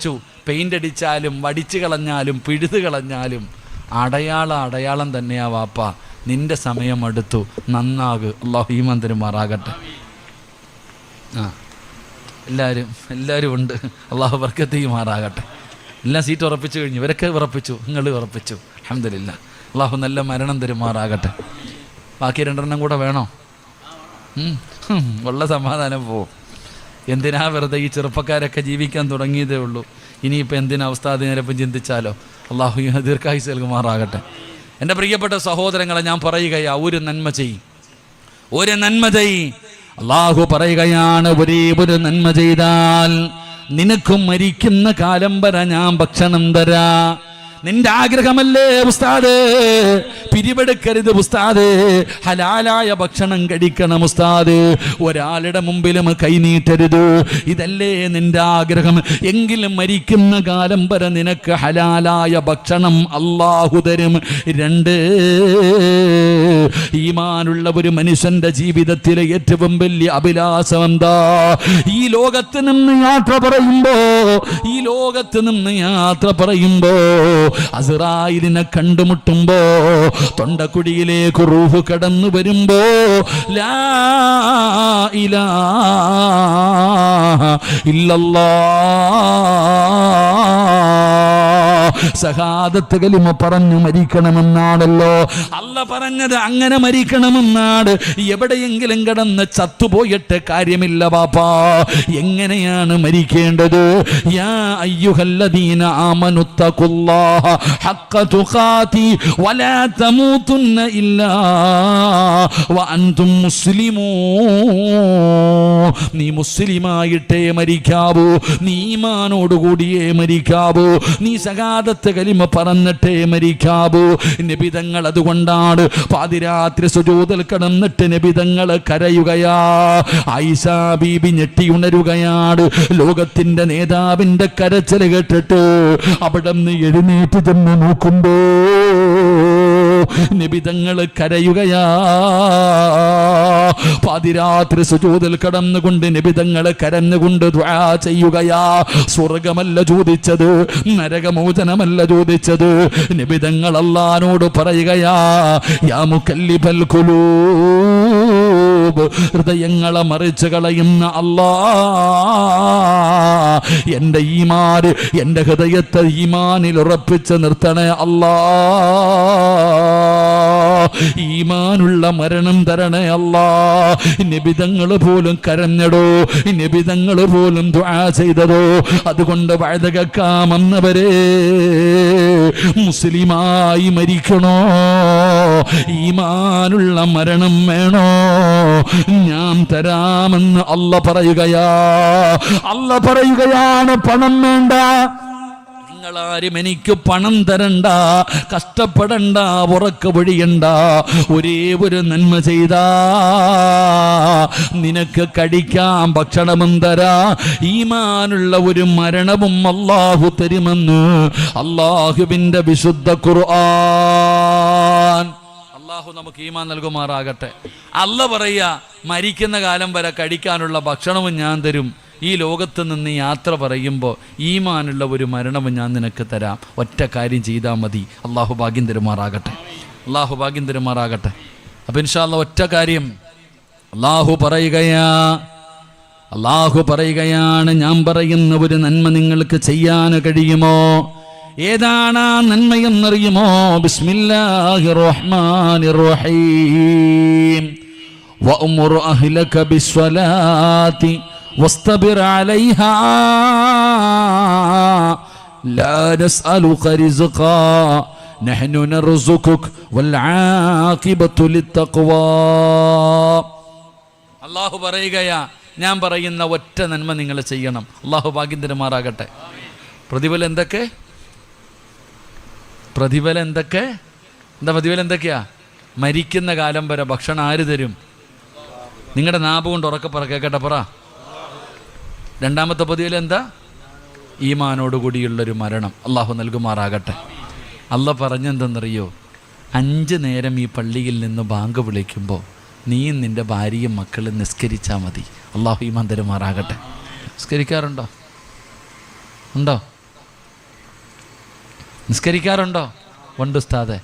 ചു പെയിന്റ് അടിച്ചാലും വടിച്ചു കളഞ്ഞാലും പിഴുതു കളഞ്ഞാലും അടയാള അടയാളം തന്നെയാ വാപ്പ നിന്റെ സമയം അടുത്തു നന്നാകു അള്ളാഹു ഈ മന്ദിരമാറാകട്ടെ ആ എല്ലാവരും എല്ലാവരും ഉണ്ട് അള്ളാഹു വർക്കത്തെയുമാറാകട്ടെ എല്ലാം സീറ്റ് ഉറപ്പിച്ചു കഴിഞ്ഞു ഇവരൊക്കെ ഉറപ്പിച്ചു നിങ്ങൾ ഉറപ്പിച്ചു അഹമ്മദില്ല അള്ളാഹു നല്ല മരണം തരുമാറാകട്ടെ ബാക്കി രണ്ടെണ്ണം കൂടെ വേണോ ഉള്ള സമാധാനം പോവും എന്തിനാ വെറുതെ ഈ ചെറുപ്പക്കാരൊക്കെ ജീവിക്കാൻ തുടങ്ങിയതേ ഉള്ളൂ? ഇനിയിപ്പോൾ എന്തിനാ അവസ്ഥ അതിനിപ്പം ചിന്തിച്ചാലോ? അള്ളാഹു ദീർഘായുസ് നൽകുമാറാകട്ടെ. എന്റെ പ്രിയപ്പെട്ട സഹോദരങ്ങളെ ഞാൻ പറയുകയാ ഒരു നന്മ ചെയ്യും. ഒരു നന്മ ചെയ് അള്ളാഹു പറയുകയാണ് ഒരേ ഒരു നന്മ ചെയ്താൽ നിനക്കും മരിക്കുന്ന കാലം വരെ ഞാൻ ഭക്ഷണം തരാ. നിന്റെ ആഗ്രഹമല്ലേ ഉസ്താദ്? പിരിവെടുക്കരുത് ഉസ്താദ്. ഹലാലായ ഭക്ഷണം കഴിക്കണം ഉസ്താദ്. ഒരാളുടെ മുമ്പിലും കൈനീട്ടരുത് ഇതല്ലേ നിന്റെ ആഗ്രഹം എങ്കിലും മരിക്കുന്ന കാലം വരെ നിനക്ക് ഹലാലായ ഭക്ഷണം അള്ളാഹു തരും. രണ്ട് ഈമാനുള്ള ഒരു മനുഷ്യന്റെ ജീവിതത്തിലെ ഏറ്റവും വലിയ അഭിലാഷം എന്താ? ഈ ലോകത്ത് നിന്ന് യാത്ര പറയുമ്പോ ഈ ലോകത്ത് നിന്ന് യാത്ര പറയുമ്പോ അസറായിലിനെ കണ്ടുമുട്ടുമ്പോ തൊണ്ടക്കുടിയിലേക്ക് റൂഹ് കടന്നു വരുമ്പോ ലാ ഇല്ലല്ലാ സഹാദത്ത് കലിമ പറഞ്ഞു മരിക്കണമെന്നാണല്ലോ. അല്ല പറഞ്ഞത് അങ്ങനെ മരിക്കണമെന്നാണ്. എവിടെയെങ്കിലും കിടന്ന് ചത്തുപോയിട്ട് കാര്യമില്ല ബാപ്പാ. എങ്ങനെയാണ് മരിക്കേണ്ടത്? യാ അയ്യുഹല്ലദീന ആമനുത്തഖുല്ലാഹ ഹഖ തുഖാതി വലാ തമൂതുന്ന ഇല്ലാ. വഅൻതും നീ മുസ്ലിമായിട്ടേ മരിക്കാവൂ. നീ ഈമാനോടുകൂടിയേ മരിക്കാവൂ. നീ സകാദത്ത് കലിമ പറന്നിട്ടേ മരിക്കാവൂ. നിബിതങ്ങൾ അതുകൊണ്ടാണ് പാതിരാത്രി സുജൂതൽ കിടന്നിട്ട് നിബിതങ്ങൾ കരയുകയാ. ഐസ ബീബി ഞെട്ടി ഉണരുകയാണ് ലോകത്തിന്റെ നേതാവിന്റെ കരച്ചൽ കേട്ടിട്ട് അവിടെ നിന്ന് എഴുന്നേറ്റ് ചെന്ന് നോക്കുമ്പോ നിബിതങ്ങൾ കരയുകയാ. പാതിരാത്രി സുജൂതിൽ കടന്നുകൊണ്ട് നിബിതങ്ങൾ കരഞ്ഞുകൊണ്ട് ദ്വാ ചെയ്യുകയാ. സ്വർഗമല്ല ചോദിച്ചത് നരകമോചനമല്ല ചോദിച്ചത്. നിബിതങ്ങൾ അല്ലാനോട് പറയുകയാ യാ മുക്കല്ലിബൽ ഖുലൂബ് ഹൃദയങ്ങളെ മറിച്ച് കളയുന്ന അല്ലാ. എന്റെ ഈമാര് എന്റെ ഹൃദയത്തെ ഈമാനിൽ ഉറപ്പിച്ച് നിർത്തണേ അല്ലാ. ഈമാനുള്ള മരണം തരണേ അല്ലാ. നിബിതങ്ങൾ പോലും കരഞ്ഞടോ നിബിതങ്ങൾ പോലും ദ്വാ ചെയ്തതോ. അതുകൊണ്ട് വഴുതകക്കാമെന്നവരെ മുസ്ലിമായി മരിക്കണോ? ഈമാനുള്ള മരണം വേണോ? ഞാൻ തരാമെന്ന് അല്ല പറയുകയാ. അല്ല പറയുകയാണ് പണം വേണ്ട. നിങ്ങളാരും എനിക്ക് പണം തരണ്ട കഷ്ടപ്പെടണ്ട ഉറക്ക പൊഴിയണ്ട ഒരേ ഒരു നന്മ ചെയ്താ നിനക്ക് കഴിക്കാം ഭക്ഷണവും തരാ. ഈമാനുള്ള ഒരു മരണവും അള്ളാഹു തരുമെന്ന് അള്ളാഹുവിന്റെ വിശുദ്ധ ഖുർആൻ. അള്ളാഹു നമുക്ക് ഈമാൻ നൽകുമാറാകട്ടെ. അല്ല പറയുക മരിക്കുന്ന കാലം വരെ കഴിക്കാനുള്ള ഭക്ഷണവും ഞാൻ തരും. ഈ ലോകത്ത് നിന്ന് യാത്ര പറയുമ്പോൾ ഈമാനുള്ള ഒരു മരണവും ഞാൻ നിനക്ക് തരാം. ഒറ്റ കാര്യം ചെയ്താൽ മതി. അള്ളാഹു ഭാഗ്യം തരുമാറാകട്ടെ. അള്ളാഹു ഭാഗ്യം തരുമാറാകട്ടെ. അപ്പം ഇൻഷാല്ല ഒറ്റ കാര്യം. അള്ളാഹു പറയുകയാ അള്ളാഹു പറയുകയാണ് ഞാൻ പറയുന്ന ഒരു നന്മ നിങ്ങൾക്ക് ചെയ്യാൻ കഴിയുമോ? ഏതാണ് ആ നന്മയെന്നറിയുമോ ബിസ്മില്ലാഹി റഹ്മാനി റഹീം. വഅ്മുർ അഹ്ലക ബിസ്വലാത്തി لا نسألك رزقا نحن نرزقك والعاقبة للتقوى അള്ളാഹു പറയുകയാ ഞാൻ പറയുന്ന ഒറ്റ നന്മ നിങ്ങൾ ചെയ്യണം അള്ളാഹു ഭാഗ്യം തരുമാറാകട്ടെ പ്രതിഫലം എന്തൊക്കെ പ്രതിഫലം എന്തൊക്കെ എന്താ പ്രതിഫലം എന്തൊക്കെയാ മരിക്കുന്ന കാലം വരെ ഭക്ഷണം ആര് തരും നിങ്ങളുടെ നാഭ കൊണ്ട് ഉറക്കെ പറ കേക്കട്ടെ പറ രണ്ടാമത്തെ പതിയിൽ എന്താ? ഈമാനോടുകൂടിയുള്ളൊരു മരണം. അള്ളാഹു നൽകുമാറാകട്ടെ. അല്ല പറഞ്ഞെന്തെന്നറിയോ? അഞ്ച് നേരം ഈ പള്ളിയിൽ നിന്ന് ബാങ്ക് വിളിക്കുമ്പോൾ നീയും നിന്റെ ഭാര്യയും മക്കളും നിസ്കരിച്ചാൽ മതി. അള്ളാഹു ഈമാൻ തരുമാറാകട്ടെ. നിസ്കരിക്കാറുണ്ടോ? ഉണ്ടോ? നിസ്കരിക്കാറുണ്ടോ? ഉണ്ട് ഉസ്താദെ.